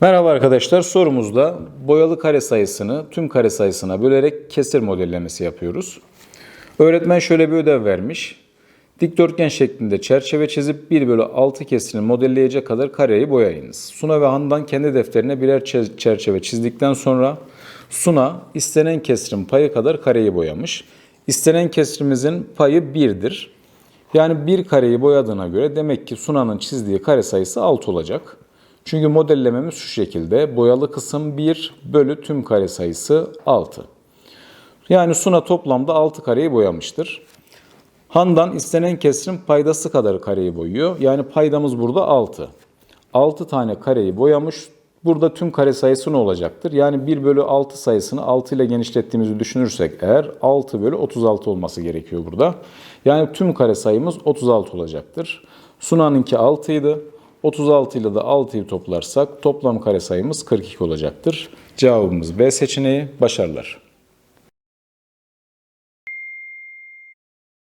Merhaba arkadaşlar. Sorumuzda boyalı kare sayısını tüm kare sayısına bölerek kesir modellemesi yapıyoruz. Öğretmen şöyle bir ödev vermiş. Dikdörtgen şeklinde çerçeve çizip 1 bölü 6 kesirini modelleyecek kadar kareyi boyayınız. Suna ve Handan kendi defterine birer çe- çerçeve çizdikten sonra Suna istenen kesirin payı kadar kareyi boyamış. İstenen kesirimizin payı 1'dir. Yani bir kareyi boyadığına göre demek ki Suna'nın çizdiği kare sayısı 6 olacak. Çünkü modellememiz şu şekilde. Boyalı kısım 1 bölü tüm kare sayısı 6. Yani Suna toplamda 6 kareyi boyamıştır. Handan istenen kesirin paydası kadar kareyi boyuyor. Yani paydamız burada 6. 6 tane kareyi boyamış. Burada tüm kare sayısı ne olacaktır? Yani 1 bölü 6 sayısını 6 ile genişlettiğimizi düşünürsek eğer 6 bölü 36 olması gerekiyor burada. Yani tüm kare sayımız 36 olacaktır. Suna'nınki 6 idi. 36 ile de 6'yı toplarsak toplam kare sayımız 42 olacaktır. Cevabımız B seçeneği. Başarılar.